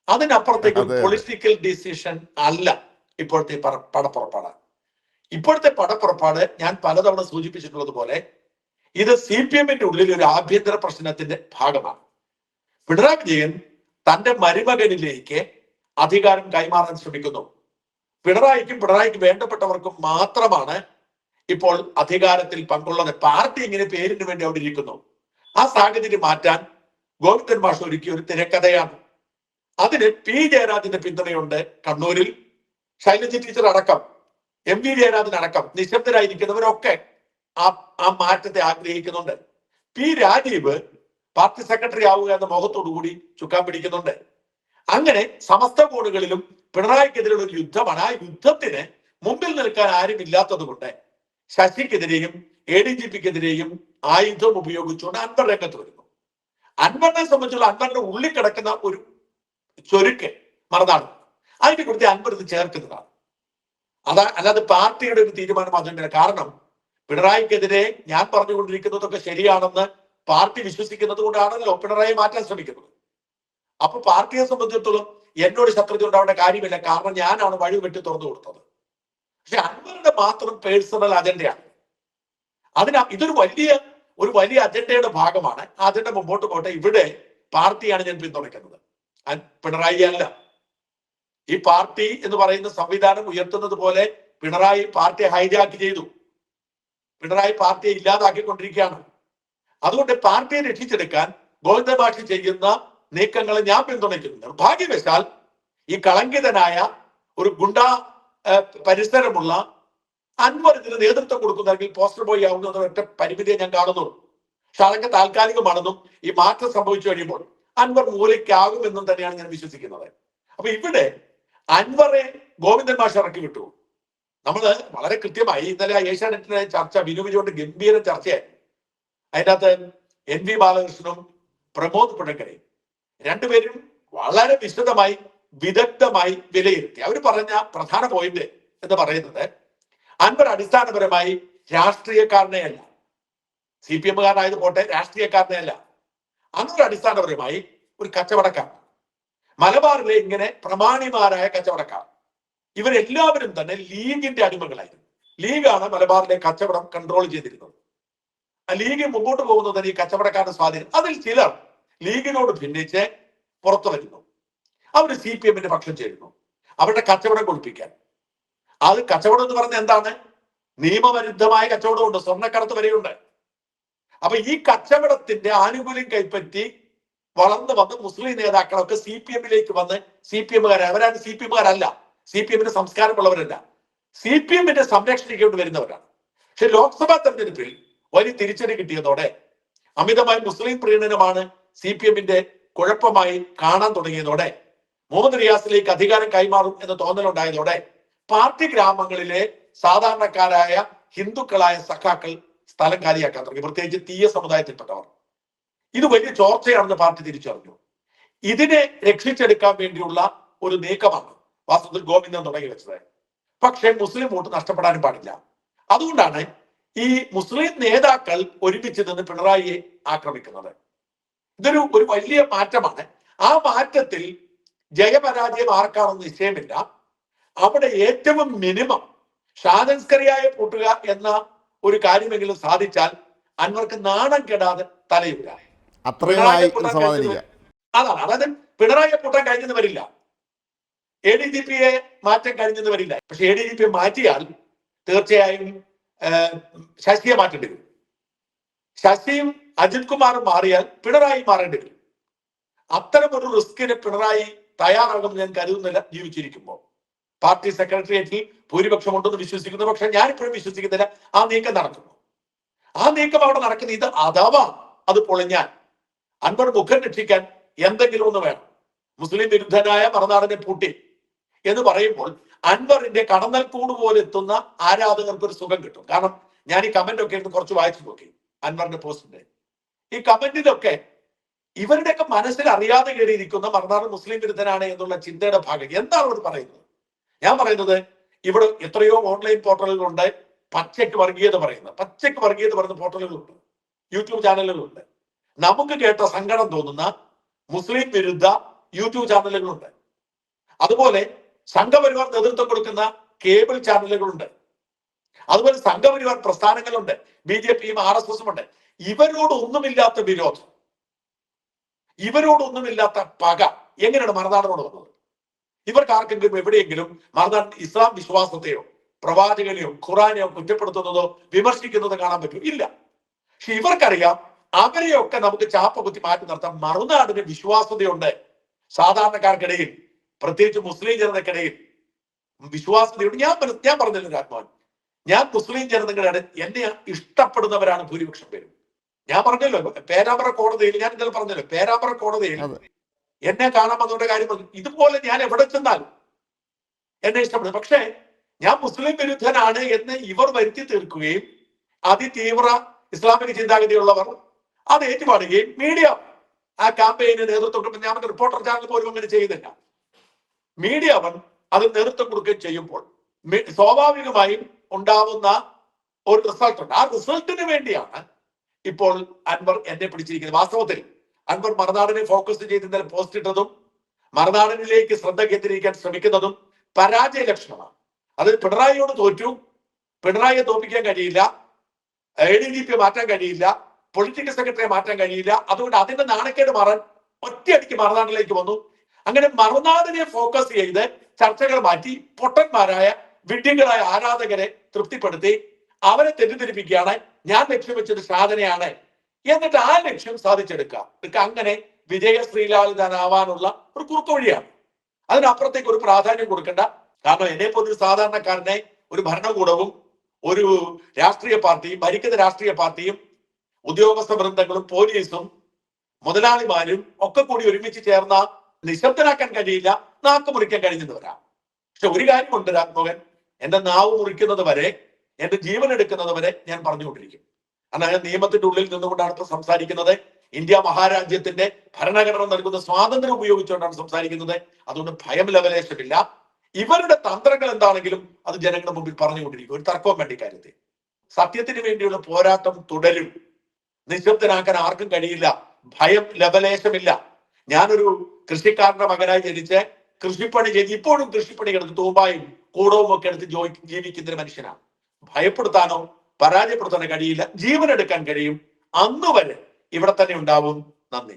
അതിനപ്പുറത്തേക്ക് അതെ, അതെ. പൊളിറ്റിക്കൽ ഡിസിഷൻ അല്ല ഇപ്പോഴത്തെ പടപ്പുറപ്പാട്. ഇപ്പോഴത്തെ പടപ്പുറപ്പാട് ഞാൻ പലതവണ സൂചിപ്പിച്ചിട്ടുള്ളത് പോലെ ഇത് സി പി എമ്മിന്റെ ഉള്ളിൽ ഒരു ആഭ്യന്തര പ്രശ്നത്തിന്റെ ഭാഗമാണ്. പിണറായി തന്റെ മരുമകനിലേക്ക് അധികാരം കൈമാറാൻ ശ്രമിക്കുന്നു. പിണറായിക്കും പിണറായിക്ക് വേണ്ടപ്പെട്ടവർക്കും മാത്രമാണ് ഇപ്പോൾ അധികാരത്തിൽ പങ്കുള്ളത്. പാർട്ടി ഇങ്ങനെ പേരിന് വേണ്ടി അവിടെ ഇരിക്കുന്നു. ആ സാഹചര്യം മാറ്റാൻ ഗോവിന്ദൻ മാഷ് ഒരുക്കിയ ഒരു തിരക്കഥയാണ്. അതിന് പി ജയരാജന്റെ പിന്തുണയുണ്ട് കണ്ണൂരിൽ. ശൈലജ ടീച്ചർ അടക്കം എം വി ജയരാജൻ അടക്കം നിശബ്ദരായിരിക്കുന്നവരൊക്കെ ആ ആ മാറ്റത്തെ ആഗ്രഹിക്കുന്നുണ്ട്. പി രാജീവ് പാർട്ടി സെക്രട്ടറി ആവുക എന്ന മോഹത്തോടു കൂടി ചുക്കാൻ പിടിക്കുന്നുണ്ട്. അങ്ങനെ സമസ്ത കോണുകളിലും പിണറായിക്കെതിരെയുള്ള ഒരു യുദ്ധമാണ്. ആ യുദ്ധത്തിന് മുമ്പിൽ നിൽക്കാൻ ആരും ഇല്ലാത്തത് കൊണ്ട് ശശിക്കെതിരെയും എ ഡി ജി പിക്കെതിരെയും ആയുധം ഉപയോഗിച്ചുകൊണ്ട് അൻവർ രംഗത്ത് വരുന്നു. അൻവറിനെ സംബന്ധിച്ചുള്ള അൻവറിന്റെ ഉള്ളിൽ കിടക്കുന്ന ഒരു ചൊരുക്ക് മറന്നാണ്. അതിനെ കുറിച്ച് അൻവർ ഇത് ചേർക്കുന്നതാണ്. അതാ അല്ലാതെ പാർട്ടിയുടെ ഒരു തീരുമാനം അതുകൊണ്ടാണ് കാരണം പിണറായിക്കെതിരെ ഞാൻ പറഞ്ഞുകൊണ്ടിരിക്കുന്നതൊക്കെ ശരിയാണെന്ന് പാർട്ടി വിശ്വസിക്കുന്നത് കൊണ്ടാണല്ലോ പിണറായി മാറ്റാൻ ശ്രമിക്കുന്നത്. അപ്പൊ പാർട്ടിയെ സംബന്ധിച്ചിടത്തോളം എന്നോട് ശത്രുത ഉണ്ടാവേണ്ട കാര്യമില്ല. കാരണം ഞാനാണ് വഴി വെട്ടി തുറന്നു കൊടുത്തത്. പക്ഷെ അൻവറിന്റെ മാത്രം പേഴ്സണൽ അജണ്ടയാണ്. അതിനാ ഇതൊരു വലിയ ഒരു വലിയ അജണ്ടയുടെ ഭാഗമാണ്. ആ അജണ്ട മുമ്പോട്ട് പോട്ടെ. ഇവിടെ പാർട്ടിയാണ് ഞാൻ പിന്തുണയ്ക്കുന്നത്. പിണറായി അല്ല. ഈ പാർട്ടി എന്ന് പറയുന്ന സംവിധാനം ഉയർത്തുന്നത് പോലെ പിണറായി പാർട്ടിയെ ഹൈജാക്ക് ചെയ്തു. പിണറായി പാർട്ടിയെ ഇല്ലാതാക്കിക്കൊണ്ടിരിക്കുകയാണ്. അതുകൊണ്ട് പാർട്ടിയെ രക്ഷിച്ചെടുക്കാൻ ഗോവിന്ദഭാഷി ചെയ്യുന്ന നീക്കങ്ങളെ ഞാൻ പിന്തുണയ്ക്കുന്നു നിർഭാഗ്യവശാൽ ഈ കളങ്കിതനായ ഒരു ഗുണ്ട പരിസരമുള്ള അൻവർ ഇതിന് നേതൃത്വം കൊടുക്കുന്നെങ്കിൽ പോസ്റ്റർ ബോയ് ആവുന്ന ഒറ്റ പരിമിതിയെ ഞാൻ കാണുന്നുള്ളൂ പക്ഷെ അതൊക്കെ താൽക്കാലികമാണെന്നും ഈ മാറ്റം സംഭവിച്ചു കഴിയുമ്പോൾ അൻവർ മൂലയ്ക്കാകുമെന്നും തന്നെയാണ് ഞാൻ വിശ്വസിക്കുന്നത്. അപ്പൊ ഇവിടെ അൻവറെ ഗോവിന്ദൻ മാഷ് ഇറക്കി വിട്ടു. നമ്മൾ വളരെ കൃത്യമായി ഇന്നലെ ഏഷ്യാനെറ്റിന്റെ ചർച്ച വിനുവിനോട് ഗംഭീര ചർച്ചയായി അതിന്റെ അകത്ത് എൻ വി ബാലകൃഷ്ണനും പ്രമോദ് പുഴക്കരയും രണ്ടുപേരും വളരെ വിശദമായി വിദഗ്ധമായി വിലയിരുത്തി. അവർ പറഞ്ഞ പ്രധാന പോയിന്റ് എന്ന് പറയുന്നത് അൻവർ അടിസ്ഥാനപരമായി രാഷ്ട്രീയക്കാരനെ അല്ല സി പി എമ്മുകാരനായത് പോട്ടെ രാഷ്ട്രീയക്കാരനെ അല്ല അൻവർ അടിസ്ഥാനപരമായി ഒരു കച്ചവടക്കാരൻ. മലബാറിലെ ഇങ്ങനെ പ്രമാണിമാരായ കച്ചവടക്കാർ. ഇവരെല്ലാവരും തന്നെ ലീഗിന്റെ അടിമകളായിരുന്നു. ലീഗാണ് മലബാറിലെ കച്ചവടം കൺട്രോൾ ചെയ്തിരുന്നത്. ലീഗ് മുമ്പോട്ട് പോകുന്നതിന് ഈ കച്ചവടക്കാരുടെ സ്വാധീനം. അതിൽ ചിലർ ലീഗിനോട് ഭിന്നിച്ച് പുറത്തു വരുന്നു. അവർ സി പി എമ്മിന്റെ പക്ഷം ചേരുന്നു. അവരുടെ കച്ചവടം കൊളിപ്പിക്കാൻ അത് കച്ചവടം എന്ന് പറഞ്ഞ എന്താണ്? നിയമവിരുദ്ധമായ കച്ചവടമുണ്ട്. സ്വർണക്കടത്ത് വരെയുണ്ട്. അപ്പൊ ഈ കച്ചവടത്തിന്റെ ആനുകൂല്യം കൈപ്പറ്റി വളർന്നു വന്ന് മുസ്ലിം നേതാക്കളൊക്കെ സി പി എമ്മിലേക്ക് വന്ന് സി പി എമ്മുകാരെ അവരാണ് സി പി എമ്മുകാരല്ല സി പി എമ്മിന്റെ സംസ്കാരമുള്ളവരല്ല. സി പി എമ്മിന്റെ സംരക്ഷണിക്കൊണ്ട് വരുന്നവരാണ്. പക്ഷെ ലോക്സഭാ തെരഞ്ഞെടുപ്പിൽ വലിയ തിരിച്ചടി കിട്ടിയതോടെ അമിതമായി മുസ്ലിം പ്രീണനമാണ് സി പി എമ്മിന്റെ കുഴപ്പമായി കാണാൻ തുടങ്ങിയതോടെ മുഹമ്മദ് റിയാസിലേക്ക് അധികാരം കൈമാറും എന്ന തോന്നലുണ്ടായതോടെ പാർട്ടി ഗ്രാമങ്ങളിലെ സാധാരണക്കാരായ ഹിന്ദുക്കളായ സഖാക്കൾ സ്ഥലം കാലിയാക്കാൻ തുടങ്ങി. പ്രത്യേകിച്ച് തീയ സമുദായത്തിൽപ്പെട്ടവർ. ഇത് വലിയ ചോർച്ചയാണെന്ന് പാർട്ടി തിരിച്ചറിഞ്ഞു. ഇതിനെ രക്ഷിച്ചെടുക്കാൻ വേണ്ടിയുള്ള ഒരു നീക്കമാണ് വാസ്തവത്തിൽ ഗോവിന്ദൻ തുടങ്ങി വെച്ചത്. പക്ഷേ മുസ്ലിം വോട്ട് നഷ്ടപ്പെടാനും പാടില്ല. അതുകൊണ്ടാണ് ഈ മുസ്ലിം നേതാക്കൾ ഒരുമിച്ച് നിന്ന് പിണറായിയെ ആക്രമിക്കുന്നത്. ഇതൊരു ഒരു വലിയ മാറ്റമാണ്. ആ മാറ്റത്തിൽ ജയപരാജയം ആർക്കാണെന്ന് നിശ്ചയമില്ല. അവിടെ ഏറ്റവും മിനിമം ഷാദൻസ്കറിയായ പൂട്ടുക എന്ന ഒരു കാര്യമെങ്കിലും സാധിച്ചാൽ അന്വർക്ക് നാണം കെടാതെ തലയില്ല അതാണ്. അതായത് പിണറായിയെ പൂട്ടാൻ കഴിഞ്ഞെന്ന് വരില്ല. എ ഡി ജി പിയെ മാറ്റാൻ കഴിഞ്ഞെന്ന് വരില്ല. പക്ഷെ എ ഡി ജി പി മാറ്റിയാൽ തീർച്ചയായും ശശിയെ മാറ്റേണ്ടി വരും. ശശിയും അജിത് കുമാറും മാറിയാൽ പിണറായി മാറേണ്ടി വരും. അത്തരം ഒരു റിസ്കിന് പിണറായി തയ്യാറാകുമെന്ന് ഞാൻ കരുതുന്നില്ല ജീവിച്ചിരിക്കുമ്പോൾ. പാർട്ടി സെക്രട്ടേറിയറ്റിൽ ഭൂരിപക്ഷം ഉണ്ടെന്ന് വിശ്വസിക്കുന്നു പക്ഷെ ഞാനിപ്പോഴും വിശ്വസിക്കുന്നില്ല ആ നീക്കം നടക്കുന്നു. ആ നീക്കം അവിടെ നടക്കുന്ന ഇത് അഥവാ അത് പൊളിഞ്ഞാൽ അൻപർ മുഖം രക്ഷിക്കാൻ എന്തെങ്കിലും ഒന്ന് വേണം. മുസ്ലിം വിരുദ്ധനായ മറുനാടനെ പൂട്ടി എന്ന് പറയുമ്പോൾ അൻവറിന്റെ കടന്നൽ കൂട് പോലെ എത്തുന്ന ആരാധകർക്ക് ഒരു സുഖം കിട്ടും. കാരണം ഞാൻ ഈ കമന്റ് ഒക്കെ എടുത്ത് കുറച്ച് വായിച്ചു നോക്കി. അൻവറിന്റെ പോസ്റ്റിന്റെ ഈ കമന്റിലൊക്കെ ഇവരുടെയൊക്കെ മനസ്സിൽ അറിയാതെ കയറിയിരിക്കുന്ന മറുനാട് മുസ്ലിം വിരുദ്ധനാണ് എന്നുള്ള ചിന്തയുടെ ഭാഗം. എന്താണ് അവർ പറയുന്നത്? ഞാൻ പറയുന്നത് ഇവിടെ എത്രയോ ഓൺലൈൻ പോർട്ടലുകളുണ്ട് പച്ചയ്ക്ക് വർഗീയത പറയുന്നത് പച്ചയ്ക്ക് വർഗീയത പറയുന്ന പോർട്ടലുകളുണ്ട് യൂട്യൂബ് ചാനലുകളുണ്ട്. നമുക്ക് കേട്ട സങ്കടം തോന്നുന്ന മുസ്ലിം വിരുദ്ധ യൂട്യൂബ് ചാനലുകളുണ്ട്. അതുപോലെ സംഘപരിവാർ നേതൃത്വം കൊടുക്കുന്ന കേബിൾ ചാനലുകളുണ്ട്. അതുപോലെ സംഘപരിവാർ പ്രസ്ഥാനങ്ങളുണ്ട്. ബി ജെ പിയും ആർ എസ് എസും ഉണ്ട് ഇവരോട് ഒന്നുമില്ലാത്ത വിരോധം. ഇവരോടൊന്നുമില്ലാത്ത പക. എങ്ങനെയാണ് മറുനാടനോട് വന്നത്? ഇവർക്ക് ആർക്കെങ്കിലും എവിടെയെങ്കിലും മറുനാട് ഇസ്ലാം വിശ്വാസത്തെയോ പ്രവാചകനെയോ ഖുറാനെയോ കുറ്റപ്പെടുത്തുന്നതോ വിമർശിക്കുന്നതോ കാണാൻ പറ്റും ഇല്ല. പക്ഷെ ഇവർക്കറിയാം അവരെയൊക്കെ നമുക്ക് ചാപ്പ കുത്തി മാറ്റി നിർത്താം മറുനാടിന് വിശ്വാസതയുണ്ട്. സാധാരണക്കാർക്കിടയിൽ പ്രത്യേകിച്ച് മുസ്ലിം ജനതക്കിടയിൽ വിശ്വാസതയുണ്ട് ഞാൻ ഞാൻ പറഞ്ഞില്ല ആത്മാവ്. ഞാൻ മുസ്ലിം ജനതകളുടെ എന്നെ ഇഷ്ടപ്പെടുന്നവരാണ് ഭൂരിപക്ഷം പേരും. ഞാൻ പറഞ്ഞല്ലോ പേരാമ്പ്ര കോടതിയിൽ ഞാൻ ഇന്നലെ പറഞ്ഞല്ലോ പേരാമ്പ്ര കോടതിയിൽ. എന്നെ കാണാൻ വന്നവരുടെ കാര്യം പറഞ്ഞു. ഇതുപോലെ ഞാൻ എവിടെ ചെന്നാലും എന്നെ ഇഷ്ടപ്പെടുന്നു പക്ഷേ ഞാൻ മുസ്ലിം വിരുദ്ധനാണ് എന്ന് ഇവർ വരുത്തി തീർക്കുകയും അതിതീവ്ര ഇസ്ലാമിക ചിന്താഗതിയുള്ളവർ അത് ഏറ്റുപാടുകയും മീഡിയ ആ ക്യാമ്പയിന് നേതൃത്വം ഞാൻ റിപ്പോർട്ടർ ചാനൽ പോലും അങ്ങനെ ചെയ്യുന്നില്ല. മീഡിയ അവൻ അത് നേതൃത്വം കൊടുക്കുകയും ചെയ്യുമ്പോൾ സ്വാഭാവികമായും ഉണ്ടാവുന്ന ഒരു റിസൾട്ട് ഉണ്ട്. ആ റിസൾട്ടിന് വേണ്ടിയാണ് ഇപ്പോൾ അൻവർ എന്നെ പിടിച്ചിരിക്കുന്നത്. വാസ്തവത്തിൽ അൻവർ മറുനാടിനെ ഫോക്കസ് ചെയ്ത് ഇന്നലെ പോസ്റ്റ് ഇട്ടതും മറുനാടിനിലേക്ക് ശ്രദ്ധ കേന്ദ്രീകരിക്കാൻ ശ്രമിക്കുന്നതും പരാജയ ലക്ഷണമാണ്. അത് പിണറായിയോട് തോറ്റു. പിണറായിയെ തോൽപ്പിക്കാൻ കഴിയില്ല. എ ഡി ജി പി മാറ്റാൻ കഴിയില്ല. പൊളിറ്റിക്കൽ സെക്രട്ടറിയെ മാറ്റാൻ കഴിയില്ല. അതുകൊണ്ട് അതിന്റെ നാണക്കേട് മാറാൻ ഒറ്റയടിക്ക് മറുനാട്ടിലേക്ക് വന്നു. അങ്ങനെ മറുനാഥനെ ഫോക്കസ് ചെയ്ത് ചർച്ചകൾ മാറ്റി പൊട്ടന്മാരായ വിഡ്ഢികളായ ആരാധകരെ തൃപ്തിപ്പെടുത്തി അവരെ തെറ്റിദ്ധരിപ്പിക്കുകയാണ് ഞാൻ ലക്ഷ്യം വെച്ചത് സാധനയാണ് എന്നിട്ട് ആ ലക്ഷ്യം സാധിച്ചെടുക്കുക. അങ്ങനെ വിജയ ശ്രീലാലിതനാവാനുള്ള ഒരു കുറുക്ക് വഴിയാണ്. അതിനപ്പുറത്തേക്ക് ഒരു പ്രാധാന്യം കൊടുക്കേണ്ട. കാരണം എന്നെ പോലെ ഒരു സാധാരണക്കാരനെ ഒരു ഭരണകൂടവും ഒരു രാഷ്ട്രീയ പാർട്ടിയും ഭരിക്കുന്ന രാഷ്ട്രീയ പാർട്ടിയും ഉദ്യോഗസ്ഥ വൃന്ദങ്ങളും പോലീസും മുതലാളിമാരും ഒക്കെ കൂടി ഒരുമിച്ച് ചേർന്ന നിശബ്ദനാക്കാൻ കഴിയില്ല. നാക്ക് മുറിക്കാൻ കഴിഞ്ഞെന്ന് വരാം പക്ഷെ ഒരു കാര്യമുണ്ട് രാജ്മോഹൻ. എന്റെ നാവ് മുറിക്കുന്നത് വരെ എന്റെ ജീവൻ എടുക്കുന്നത് വരെ ഞാൻ പറഞ്ഞുകൊണ്ടിരിക്കും. കാരണം നിയമത്തിന്റെ ഉള്ളിൽ നിന്നുകൊണ്ടാണ് ഇപ്പൊ സംസാരിക്കുന്നത്. ഇന്ത്യ മഹാരാജ്യത്തിന്റെ ഭരണഘടന നൽകുന്ന സ്വാതന്ത്ര്യം ഉപയോഗിച്ചുകൊണ്ടാണ് സംസാരിക്കുന്നത്. അതുകൊണ്ട് ഭയം ലവലേശമില്ല. ഇവരുടെ തന്ത്രങ്ങൾ എന്താണെങ്കിലും അത് ജനങ്ങളുടെ മുമ്പിൽ പറഞ്ഞുകൊണ്ടിരിക്കും. ഒരു തർക്കവും വേണ്ടി കാര്യത്തിൽ. സത്യത്തിന് വേണ്ടിയുള്ള പോരാട്ടം തുടരും. നിശബ്ദനാക്കാൻ ആർക്കും കഴിയില്ല. ഭയം ലവലേശമില്ല. ഞാനൊരു കൃഷിക്കാരന്റെ മകനായി ജനിച്ച് കൃഷിപ്പണി ചെയ്ത് ഇപ്പോഴും കൃഷിപ്പണി എടുത്ത് തൂമ്പായും കൂടവും ഒക്കെ എടുത്ത് ജീവിക്കുന്ന ഒരു മനുഷ്യനാണ്. ഭയപ്പെടുത്താനോ പരാജയപ്പെടുത്താനോ കഴിയില്ല. ജീവൻ എടുക്കാൻ കഴിയും. അന്ന് വരെ ഇവിടെ തന്നെ ഉണ്ടാവും. നന്ദി.